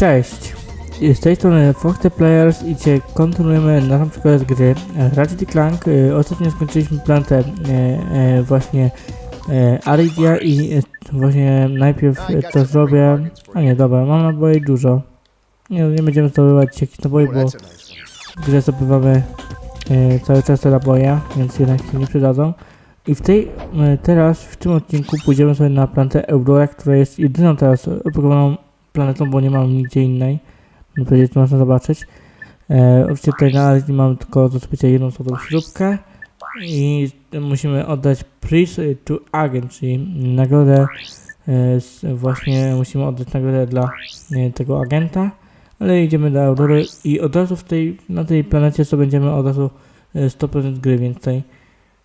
Cześć! Z tej strony Fox the Players i dzisiaj kontynuujemy naszą przygodę z gry Ratchet Clank. Y, Ostatnio skończyliśmy planetę e, e, właśnie Aridia i właśnie najpierw to zrobię... A nie, dobra, mam naboi dużo. Nie, nie będziemy zdobywać jakichś naboi, bo w grze zdobywamy cały czas te naboje, więc jednak się nie przydadzą. I w tej, teraz, w tym odcinku pójdziemy sobie na planetę Aurora, która jest jedyną teraz oprogramowaną planetą, bo nie mam nigdzie innej. To można zobaczyć. E, oczywiście tutaj na razie mam tylko do zdobycia jedną złotą śrubkę i musimy oddać prize to agent, czyli nagrodę e, właśnie musimy oddać nagrodę dla e, tego agenta, ale idziemy do Aurory i od razu w tej, na tej planecie co będziemy od razu e, 100% gry, więc tutaj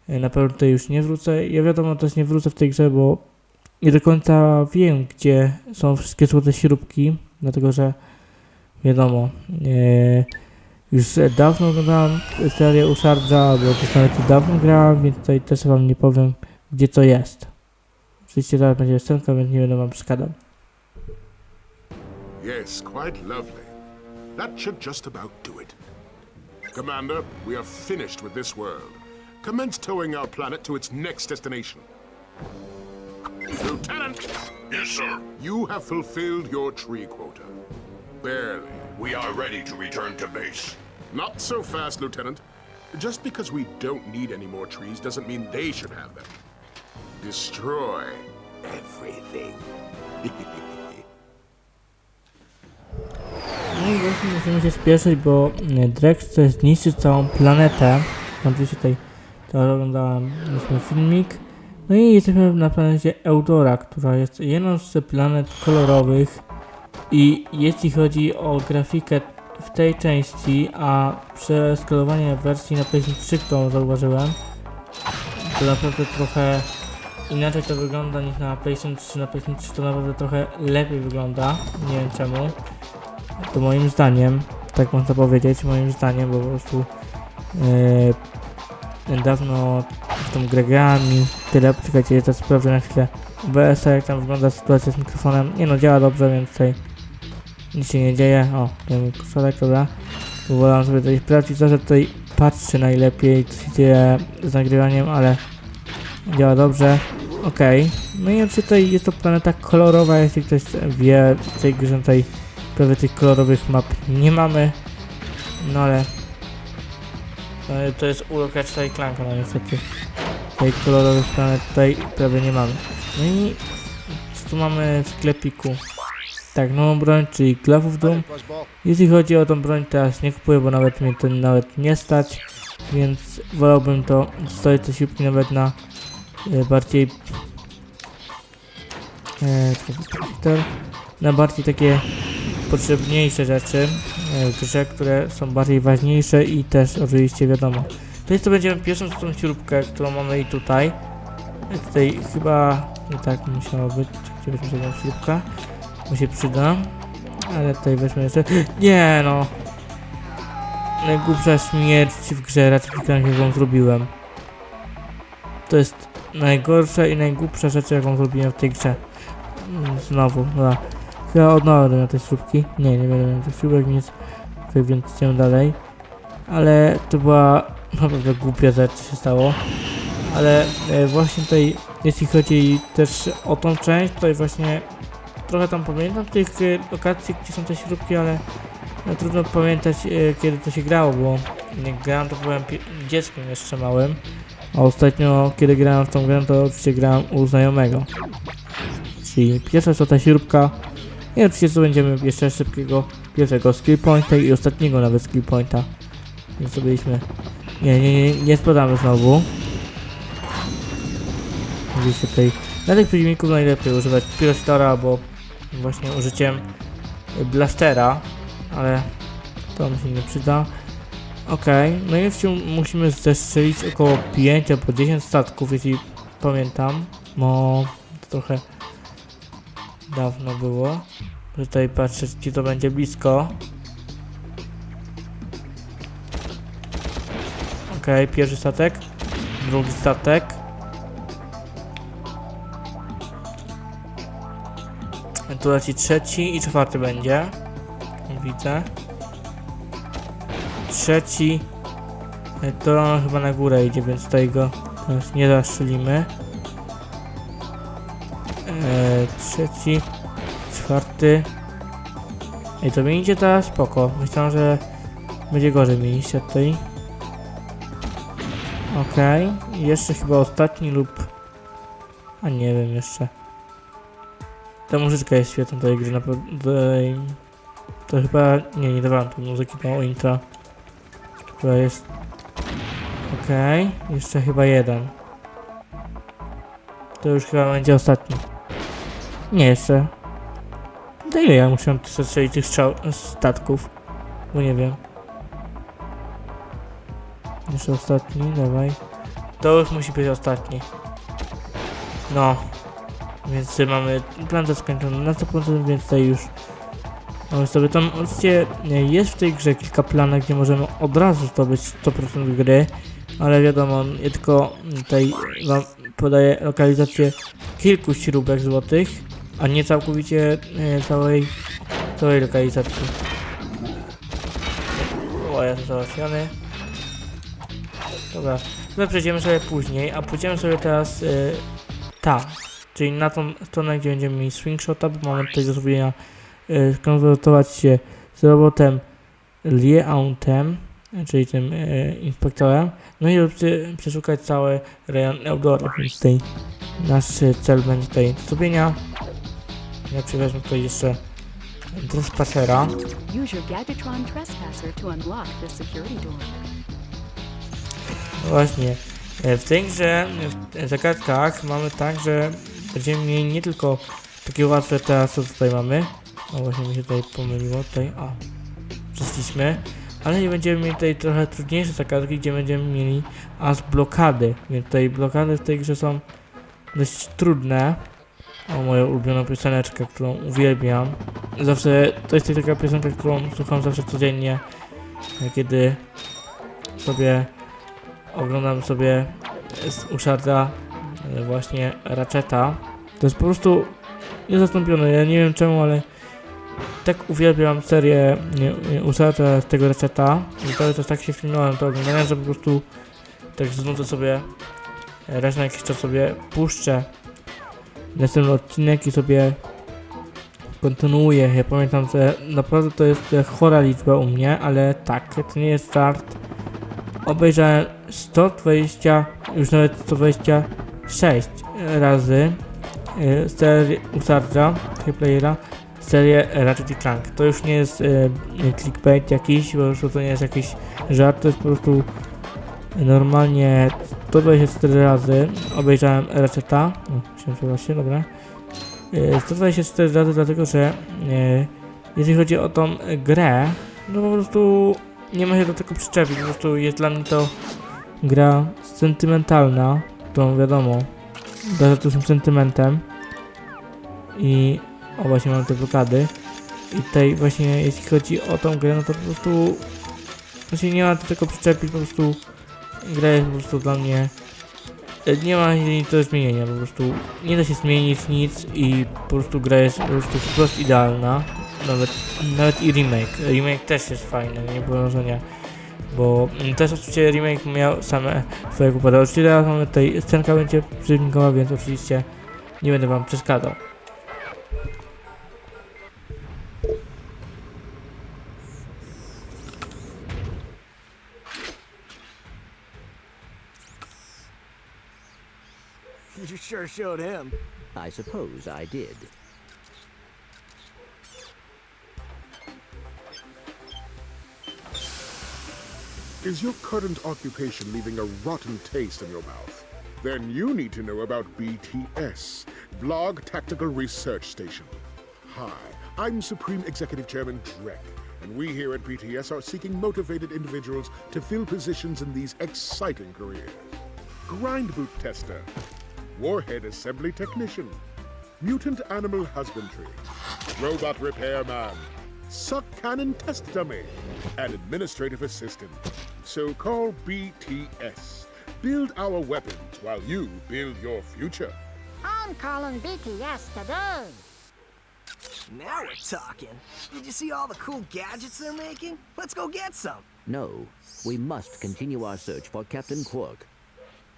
e, na pewno tutaj już nie wrócę. Ja wiadomo też nie wrócę w tej grze, bo nie do końca wiem, gdzie są wszystkie złote śrubki, dlatego że wiadomo, e, już dawno oglądałem serię Usardża, albo też nawet dawno grałem, więc tutaj też wam nie powiem, gdzie to jest. Oczywiście zaraz będzie scenka, więc nie będę wam przeszkadzał. Yes, quite lovely. That should just about do it. Commander, we are finished with this world. Commence towing our planet to its next destination. Lieutenant! Yes, sir. You have fulfilled your tree quota. Barely. We are ready to return to base. Not so fast, Lieutenant. Just because we don't need any more trees doesn't mean they should have them. Destroy everything. No i właśnie musimy się spieszyć, bo Drex chce zniszczyć całą planetę. Oczywiście tutaj to oglądałem mieliśmy filmik. No i jesteśmy na planecie Eudora, która jest jedną z planet kolorowych. I jeśli chodzi o grafikę w tej części, a przeskalowanie wersji na PS3, którą zauważyłem, to naprawdę trochę inaczej to wygląda niż na PlayStation 3. Na PlayStation 3 to naprawdę trochę lepiej wygląda. Nie wiem czemu. To moim zdaniem, tak można powiedzieć, moim zdaniem, bo po prostu yy, dawno w tą grę grałem i tyle. Poczekajcie, to sprawdzę na chwilę OBS, jak tam wygląda sytuacja z mikrofonem. Nie no, działa dobrze, więc tutaj nic się nie dzieje. O, ten kursorek, dobra. Wolałem sobie tutaj sprawdzić, że tutaj patrzy najlepiej, co się dzieje z nagrywaniem, ale działa dobrze. Okej, no i oczywiście tutaj jest to planeta kolorowa, jeśli ktoś wie, w tej grze tutaj prawie tych kolorowych map nie mamy, no ale ale to jest urok Ratchet i Clanka, no niestety tej kolorowych planet tutaj prawie nie mamy. No i co tu mamy w sklepiku? Tak, nową broń, czyli Glove of Doom. Jeśli chodzi o tą broń, teraz nie kupuję, bo nawet mnie to nawet nie stać, więc wolałbym to zostawić te siłki nawet na e, bardziej e, na bardziej takie potrzebniejsze rzeczy w grze, które są bardziej ważniejsze i też oczywiście wiadomo. To jest to będziemy pierwszą tą śrubkę, którą mamy i tutaj. E, Tutaj chyba nie tak musiało być. Gdzie weźmy tą śrubkę? Bo się przyda. Ale tutaj weźmy jeszcze. Nie no! Najgłupsza śmierć w grze raczej jaką zrobiłem. To jest najgorsza i najgłupsza rzecz jaką zrobiłem w tej grze. Mm, Znowu, dobra. Chyba od nowa będę miał te śrubki. Nie, nie będę miał tych śrubek, nic. Okay, więc idziemy dalej. Ale to była naprawdę głupia rzecz się stało. Ale e, właśnie tutaj, jeśli chodzi też o tą część, tutaj właśnie trochę tam pamiętam tych e, lokacji, gdzie są te śrubki, ale no, trudno pamiętać kiedy to się grało, bo jak grałem to byłem dzieckiem jeszcze małym. A ostatnio kiedy grałem w tą grę to oczywiście grałem u znajomego. Czyli pierwsza to ta śrubka, i oczywiście tu będziemy jeszcze szybkiego pierwszego skill pointa i ostatniego nawet skill pointa. Więc zrobiliśmy. Nie, nie, nie, nie spadamy znowu. Oczywiście tutaj na tych przeciwników najlepiej używać Pirostora albo właśnie użyciem blastera, ale to mi się nie przyda. Okej, no i musimy zestrzelić około 5 albo 10 statków, jeśli pamiętam. No, to trochę dawno było. Tutaj patrzę, to będzie blisko. Okej, pierwszy statek. Drugi statek. Tu leci trzeci i czwarty będzie. widzę. Trzeci. e, To chyba na górę idzie, więc tutaj go teraz nie zastrzelimy. E, trzeci. Czwarty. Ej, to mi idzie teraz spoko. Myślałem, że będzie gorzej mi iść od tej. Okej. I Jeszcze chyba ostatni lub... A nie wiem jeszcze. Ta muzyczka jest świetna tej gry, naprawdę. To chyba... Nie, nie dawałem tu muzyki, mało intro. Która jest... Okej. Jeszcze chyba jeden. To już chyba będzie ostatni. Nie, jeszcze. To ile ja muszę strzelić tych strzał, statków? Bo nie wiem. Jeszcze ostatni, dawaj. To już musi być ostatni. No. Więc mamy plan skończony na 100%, więc tutaj już mamy sobie tam oczywiście jest w tej grze kilka planów, gdzie możemy od razu zdobyć 100% gry, ale wiadomo, ja tylko tutaj wam podaję lokalizację kilku śrubek złotych, a nie całkowicie e, całej, całej lokalizacji. O, ja jestem załatwiony. Dobra, my przejdziemy sobie później, a pójdziemy sobie teraz y, tam, czyli na tą stronę, gdzie będziemy mieli swingshota, bo mamy tutaj do zrobienia skonsultować się z robotem Lieauntem, czyli tym y, inspektorem, no i przeszukać cały rejon Eudora, więc tutaj nasz cel będzie tutaj do zrobienia. Ja przywezmę tutaj jeszcze Drespacera. Use your Gadgetron Trespasser to unlock the security door. Właśnie. E, W tej grze, w zagadkach mamy tak, że będziemy mieli nie tylko takie łatwe teraz, co tutaj mamy. O, właśnie mi się tutaj pomyliło. Tutaj, o. Przeszliśmy. Ale i będziemy mieli tutaj trochę trudniejsze zagadki, gdzie będziemy mieli aż blokady. Więc tutaj blokady w tej grze są dość trudne. O, moją ulubioną pioseneczkę, którą uwielbiam. Zawsze, to jest taka piosenka, którą słucham zawsze codziennie, e, kiedy sobie oglądam sobie z uszarda e, właśnie Ratcheta. To jest po prostu niezastąpione. Ja nie wiem czemu, ale tak uwielbiam serię Uncharted z tego Ratcheta i cały czas tak się filmowałem to oglądałem, że po prostu tak znudzę sobie e, raz na jakiś czas sobie puszczę następny odcinek i sobie kontynuuję. Ja pamiętam, że naprawdę to jest chora liczba u mnie, ale tak, to nie jest żart. Obejrzałem 120, już nawet 126 razy e, serię Usarja, playera, serię Ratchet Clank. To już nie jest e, clickbait jakiś, prostu to nie jest jakiś żart, to jest po prostu normalnie 124 razy. Obejrzałem Ratcheta. O, się dobra. E, 124 razy dlatego, że e, jeśli chodzi o tą grę, no po prostu nie ma się do tego przyczepić, po prostu jest dla mnie to gra sentymentalna, którą wiadomo, darzę dużym sentymentem. I o właśnie mam te blokady. I tutaj właśnie jeśli chodzi o tą grę, no to po prostu się nie ma do tego przyczepić, po prostu gra jest po prostu dla mnie e, nie ma nic do zmienienia, po prostu nie da się zmienić nic i po prostu gra jest po prostu wprost idealna. Nawet, nawet i remake. Remake też jest fajny, nie wrażenia. Bo mm, też oczywiście remake miał same swoje kłopoty. Oczywiście teraz mamy tutaj scenka będzie przylinkowa, więc oczywiście nie będę wam przeszkadzał. Showed him. I suppose I did. Is your current occupation leaving a rotten taste in your mouth? Then you need to know about BTS, Blog Tactical Research Station. Hi, I'm Supreme Executive Chairman Drek, and we here at BTS are seeking motivated individuals to fill positions in these exciting careers. Grind boot tester, warhead assembly technician, mutant animal husbandry, robot repairman, suck cannon test dummy, and administrative assistant. So call BTS. Build our weapons while you build your future. I'm calling BTS today. Now we're talking. Did you see all the cool gadgets they're making? Let's go get some. No, we must continue our search for Captain Quark.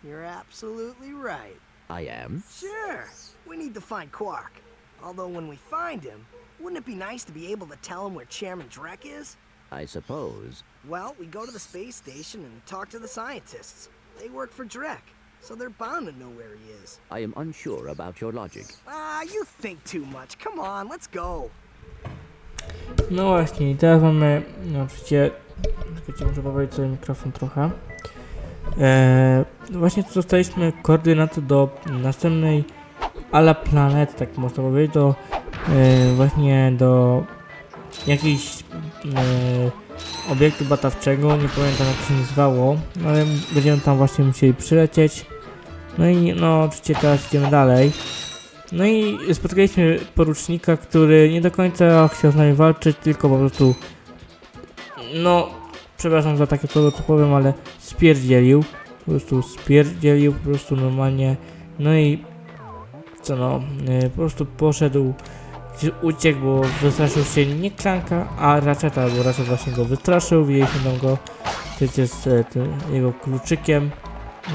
You're absolutely right. I am. Sure, we need to find Quark. Although when we find him, wouldn't it be nice to be able to tell him where Chairman Drek is? I suppose. Well, we go to the space station and talk to the scientists. They work for Drek, so they're bound to know where he is. I am unsure about your logic. Ah, you think too much. Come on, let's go. No właśnie, i teraz mamy, no oczywiście, czekajcie, muszę poprawić sobie mikrofon trochę. Eee, właśnie tu dostaliśmy koordynaty do następnej ala planety, tak można powiedzieć, do e, właśnie do jakiejś e, obiektu batawczego, nie pamiętam jak się nazywało, no ale będziemy tam właśnie musieli przylecieć. No i no oczywiście teraz idziemy dalej. No i spotkaliśmy porucznika, który nie do końca chciał z nami walczyć, tylko po prostu no, przepraszam za takie słowo co powiem, ale spierdzielił, po prostu spierdzielił, po prostu normalnie, no i co no, e, po prostu poszedł, uciekł, bo wystraszył się nie Klanka, a Ratcheta, bo Ratchet właśnie go wystraszył, widzieliśmy tam go przecież z e, tym jego kluczykiem,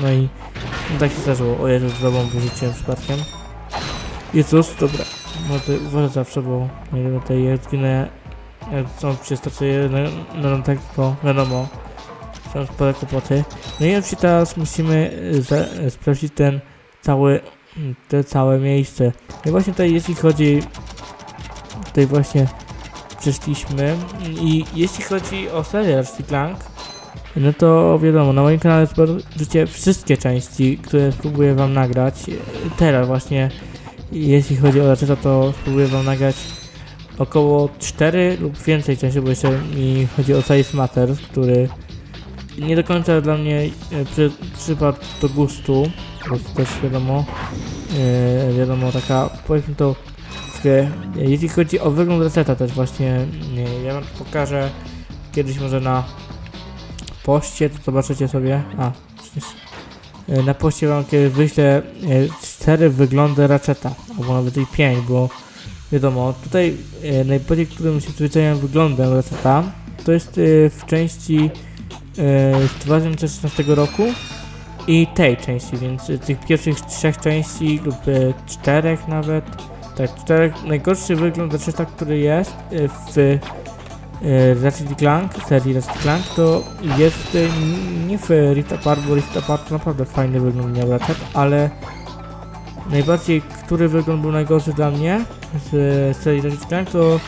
no i no, tak się zdarzyło, o Jezu, z drogą wyrzuciłem przypadkiem. Jezus, dobra. No to uważaj zawsze, bo nie wiem, tutaj zginę, są przystacje na, na tak, to wiadomo, są spore kłopoty. No i oczywiście teraz musimy y, za, y, sprawdzić ten cały, te całe miejsce. I właśnie tutaj, jeśli chodzi, tutaj właśnie przyszliśmy i jeśli chodzi o serię Ratchet Clank, no to wiadomo, na moim kanale zobaczycie wszystkie części, które spróbuję wam nagrać. Teraz właśnie jeśli chodzi o Ratcheta, to spróbuję wam nagrać około 4 lub więcej części, bo jeszcze mi chodzi o Size Matter, który nie do końca dla mnie e, przy, przypadł do gustu, bo to też wiadomo, e, wiadomo taka, powiedzmy to, troszkę- jeśli chodzi o wygląd Ratcheta też właśnie, nie, ja wam pokażę kiedyś może na poście, to zobaczycie sobie, a przecież E, Na poście wam kiedy wyślę e, cztery wyglądy Ratcheta, albo nawet i pięć, bo wiadomo, tutaj e, najbardziej, którym się zwyczajem wyglądem Ratcheta, to jest e, w części e, z 2016 roku i tej części, więc e, tych pierwszych trzech części lub e, czterech nawet, tak, czterech, najgorszy wygląd Ratcheta, który jest e, w e, Ratchet Clank, serii Ratchet Clank, to jest e, nie w Rift Apart, bo Rift Apart naprawdę fajny wygląd miał Ratchet, ale najbardziej, który wygląd był najgorszy dla mnie z serii Clank, to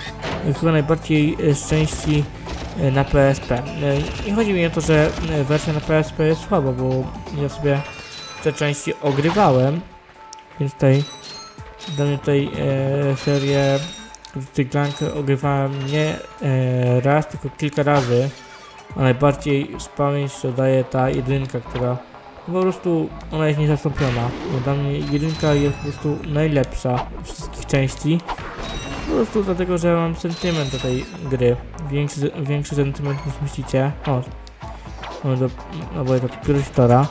chyba najbardziej e, z części e, na PSP. Nie chodzi mi o to, że e, wersja na PSP jest słaba, bo ja sobie te części ogrywałem, więc tutaj dla mnie tutaj e, serię Clank ogrywałem nie e, raz, tylko kilka razy, a najbardziej z pamięć to daje ta jedynka, która po prostu ona jest niezastąpiona. Bo dla mnie jedynka jest po prostu najlepsza wszystkich części. Po prostu dlatego, że mam sentyment do tej gry. Większy, większy sentyment niż myślicie. O, mamy do, no bo to dopiero tora.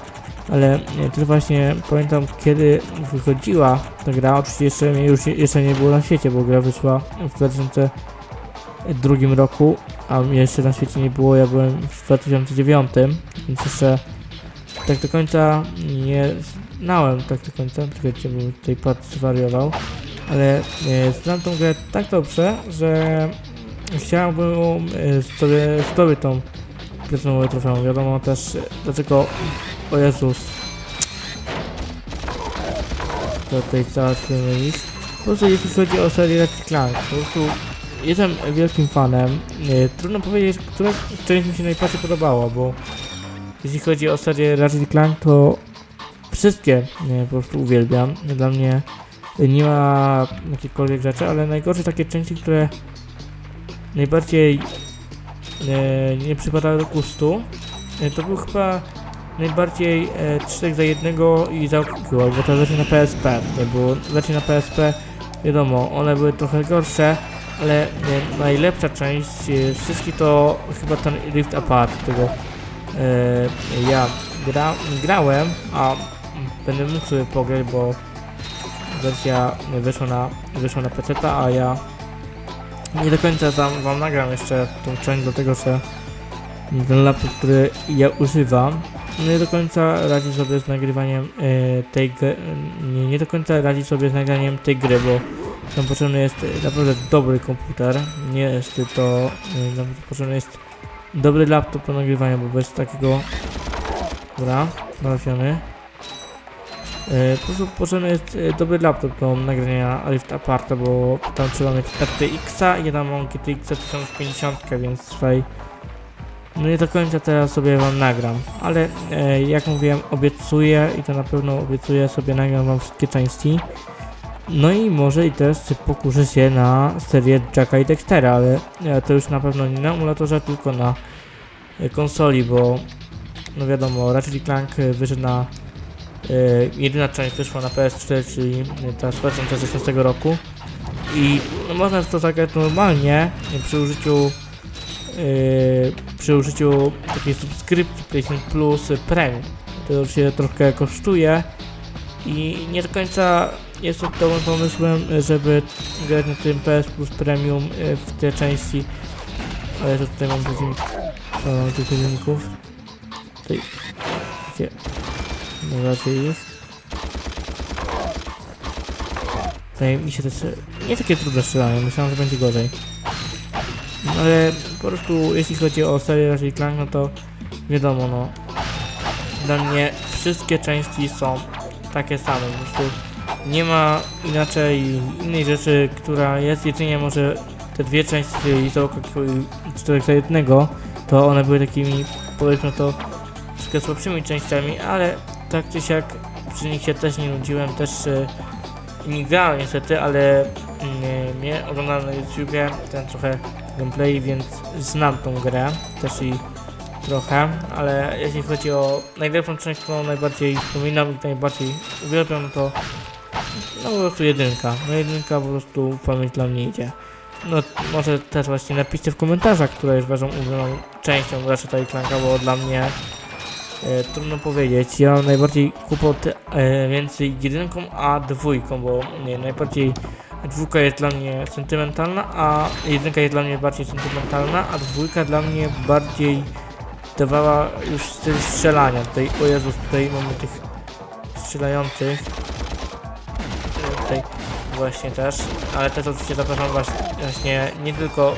Ale nie, to właśnie pamiętam kiedy wychodziła ta gra, oczywiście jeszcze już jeszcze nie było na świecie, bo gra wyszła w 2002 roku, a jeszcze na świecie nie było, ja byłem w 2009, więc jeszcze tak do końca nie znałem tak do końca, czekajcie, bo tutaj pad zwariował, ale e, znam tą grę tak dobrze, że chciałbym e, sobie zdobyć tą platinową trofeum. Wiadomo też e, dlaczego o Jezus. To tutaj załatwimy ich. Po prostu jeśli chodzi o serię Ratchet Clank, po prostu jestem wielkim fanem. Nie, trudno powiedzieć, która część mi się najbardziej podobała, bo jeśli chodzi o serię Ratchet Clank, to wszystkie nie, po prostu uwielbiam. Dla mnie nie ma jakichkolwiek rzeczy, ale najgorsze takie części, które najbardziej e, nie przypadały do gustu, e, to był chyba najbardziej e, 3 za jednego i za Okiło, bo to wersja na PSP, nie, bo wersje na PSP, wiadomo, one były trochę gorsze, ale e, najlepsza część e, wszystkich to chyba ten Rift Apart, którego e, ja gra, grałem, a będę mógł sobie pograć, bo wersja wyszła na, wyszła na PC, a ja Nie do końca tam wam nagram jeszcze tą część, dlatego że ten laptop, który ja używam, nie do końca radzi sobie z nagrywaniem e, tej gry, nie, nie do końca radzi sobie z nagraniem tej gry, bo tam potrzebny jest e, naprawdę dobry komputer, nie jest to, e, nam potrzebny jest dobry laptop do nagrywania, bo bez takiego, dobra, trafiony, E, Po prostu potrzebny jest e, dobry laptop do nagrania Rift Aparta, bo tam trzeba mieć RTX-a ja tam mam GTX 1050, więc tutaj no nie do końca teraz sobie wam nagram, ale e, jak mówiłem obiecuję i to na pewno obiecuję sobie nagram wam wszystkie części. No i może i też pokuszę się na serię Jacka i Dextera, ale e, to już na pewno nie na emulatorze, tylko na e, konsoli, bo no wiadomo, Ratchet Clank e, wyszedł na E, jedyna część wyszła na PS4, czyli ta z 2016 roku i no, można w to zagrać normalnie przy użyciu e, przy użyciu takiej subskrypcji PlayStation Plus Premium. To się troszkę kosztuje i nie do końca to dobrym pomysłem, żeby grać na tym PS Plus Premium e, w te części ale to tutaj mam przeciwnik mam tych tutaj gdzie no raczej jest. Wydaje mi się też nie takie trudne strzelanie, myślałem, że będzie gorzej. No ale po prostu jeśli chodzi o serię Ratchet Clank, no to wiadomo, no dla mnie wszystkie części są takie same, po prostu nie ma inaczej innej rzeczy, która jest jedynie może te dwie części, czyli Załka i 4 za jednego, to one były takimi, powiedzmy to, troszkę słabszymi częściami, ale tak czy siak przy nich się też nie nudziłem, też e, nie grałem niestety, ale mm, mnie oglądałem na YouTubie ten trochę gameplay, więc znam tą grę, też i trochę, ale jeśli chodzi o najlepszą część, którą najbardziej wspominam i najbardziej uwielbiam, to no po prostu jedynka. No jedynka po prostu pamięć dla mnie idzie. No może też właśnie napiszcie w komentarzach, która jest waszą ulubioną częścią Ratchet i Clanka, bo dla mnie E, trudno powiedzieć. Ja mam najbardziej kłopot e, między jedynką a dwójką, bo nie, najbardziej dwójka jest dla mnie sentymentalna, a jedynka jest dla mnie bardziej sentymentalna, a dwójka dla mnie bardziej dawała już styl strzelania. Tutaj, o Jezus, tutaj mamy tych strzelających. Właśnie też, ale też oczywiście zapraszam was właśnie nie tylko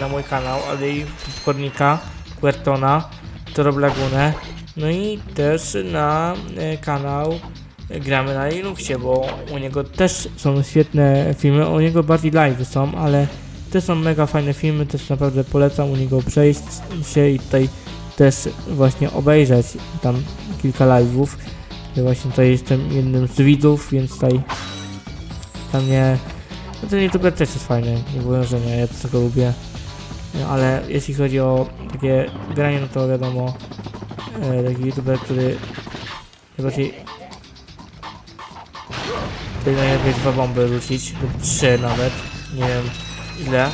na mój kanał, ale i Kornika, Quertona, Torob Lagunę, no i też na e, kanał Gramy na Linuxie, bo u niego też są świetne filmy, u niego bardziej live są, ale te są mega fajne filmy, też naprawdę polecam u niego przejść się i tutaj też właśnie obejrzeć tam kilka live'ów. Ja właśnie tutaj jestem jednym z widzów, więc tutaj dla mnie no ten youtuber też jest fajny, nie powiem, że nie, ja też go lubię. No, ale jeśli chodzi o takie granie, no to wiadomo, e, taki youtuber, który najbardziej tutaj najlepiej dwa bomby rzucić, lub trzy nawet, nie wiem ile.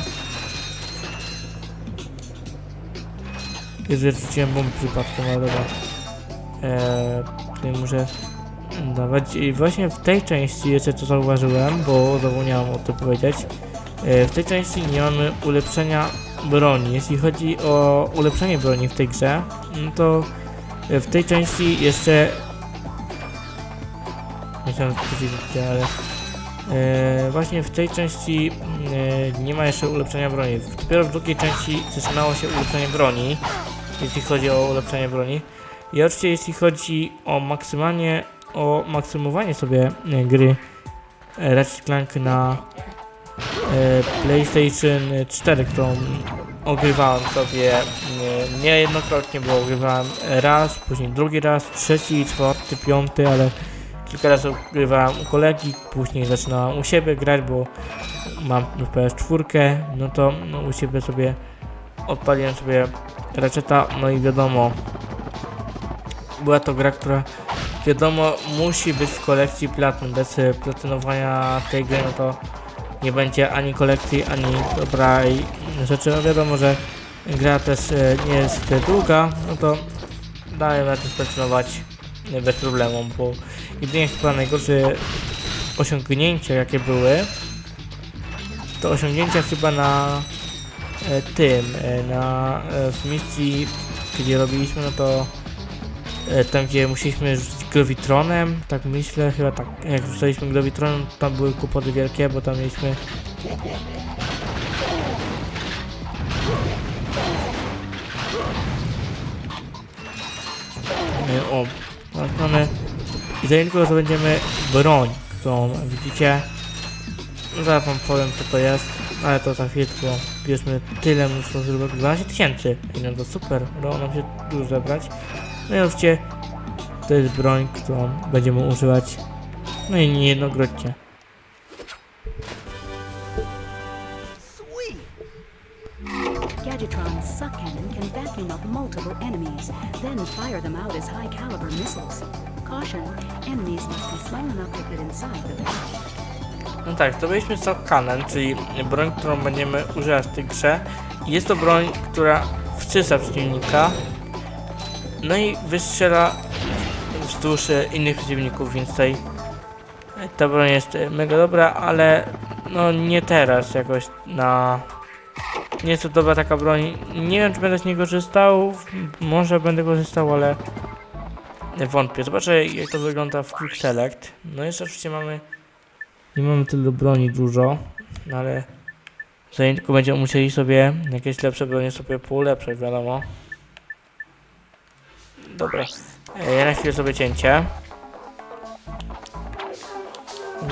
Jeżeli rzuciłem bomby przypadkiem, ale dobra. E, tutaj muszę dawać. I właśnie w tej części jeszcze to zauważyłem, bo zapomniałem o tym powiedzieć. E, w tej części nie mamy ulepszenia broni. Jeśli chodzi o ulepszenie broni w tej grze, no to w tej części jeszcze myślałem, że ale e, właśnie w tej części e, nie ma jeszcze ulepszenia broni. Dopiero w drugiej części zaczynało się ulepszenie broni, jeśli chodzi o ulepszenie broni. I oczywiście jeśli chodzi o maksymalnie, o maksymowanie sobie e, gry e, Ratchet Clank na e, PlayStation 4, którą ogrywałem sobie nie, niejednokrotnie, bo ogrywałem raz, później drugi raz, trzeci, czwarty, piąty, ale kilka razy ogrywałem u kolegi, później zaczynałem u siebie grać, bo mam już PS4, no to no, u siebie sobie odpaliłem sobie Ratcheta, no i wiadomo, była to gra, która wiadomo musi być w kolekcji Platinum, bez e, platynowania tej gry, no to nie będzie ani kolekcji, ani dobrej rzeczy. No wiadomo, że gra też e, nie jest długa, no to daje na tym specjalować bez problemu, bo jedynie chyba najgorsze osiągnięcia jakie były do osiągnięcia chyba na e, tym, e, na e, w misji, gdzie robiliśmy, no to e, tam gdzie musieliśmy gravitronem, tak myślę, chyba tak, jak rzucaliśmy gravitronem, to tam były kłopoty wielkie, bo tam mieliśmy E, o, tak, mamy i za niedługo zdobędziemy broń, którą widzicie. No, Zaraz wam powiem co to jest, ale to za chwilę, tylko bierzmy tyle mnóstwo zróbek, 12 tysięcy, i no to super, udało nam się dużo zebrać. No i oczywiście to jest broń, którą będziemy używać, no i niejednokrotnie. Sweet! Gadgetron's suck cannon can vacuum up multiple enemies, then fire them out as high caliber missiles. Caution, enemies must be small enough to fit inside the barrel. No tak, zdobyliśmy Sock Cannon, czyli broń, którą będziemy używać w tej grze. Jest to broń, która wstrzysa przeciwnika, no i wystrzela wzdłuż innych przeciwników, więc tutaj e, ta broń jest e, mega dobra, ale no nie teraz jakoś na... Nie jest to dobra taka broń, nie wiem czy będę z niej korzystał, może będę korzystał, ale wątpię. Zobaczę jak to wygląda w Quick Select. No jeszcze oczywiście mamy nie mamy tylu broni dużo, no ale za niedługo będziemy musieli sobie jakieś lepsze bronie sobie poulepszać, wiadomo. Dobra, ja na chwilę sobie cięcie.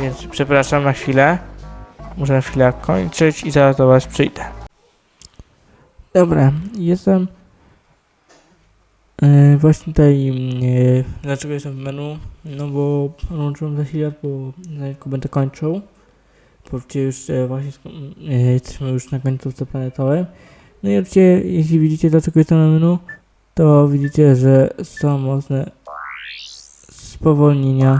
Więc przepraszam na chwilę. Muszę na chwilę kończyć i zaraz do Was przyjdę. Dobra, jestem e, właśnie tutaj. E, dlaczego jestem w menu? No bo łączyłem zasilacz, bo za niedługo będę kończył. Bo już e, właśnie e, jesteśmy już na końcówce planetowej. No i oczywiście, jeśli widzicie dlaczego jestem na menu, to widzicie, że są mocne spowolnienia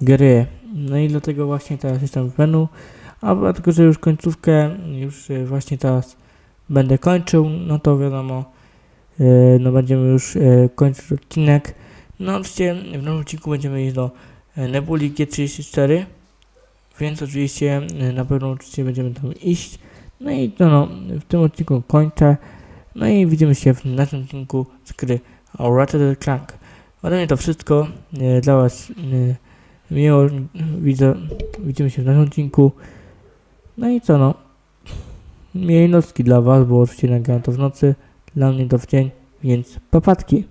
gry. No i dlatego właśnie teraz jestem w menu. A dlatego, że już końcówkę, już e, właśnie teraz będę kończył, no to wiadomo, e, no będziemy już e, kończyć odcinek. No oczywiście w nowym odcinku będziemy iść do e, Nebuli G34, więc oczywiście na pewno oczywiście będziemy tam iść. No i to no, w tym odcinku kończę. No i widzimy się w następnym odcinku z gry Ratchet Clank. Ode mnie to wszystko. E, Dla Was e, miło widzę. Widzimy się w następnym odcinku. No i co no. Miłej nocki dla Was, bo oczywiście nagrałem to w nocy. Dla mnie to w dzień, więc papatki.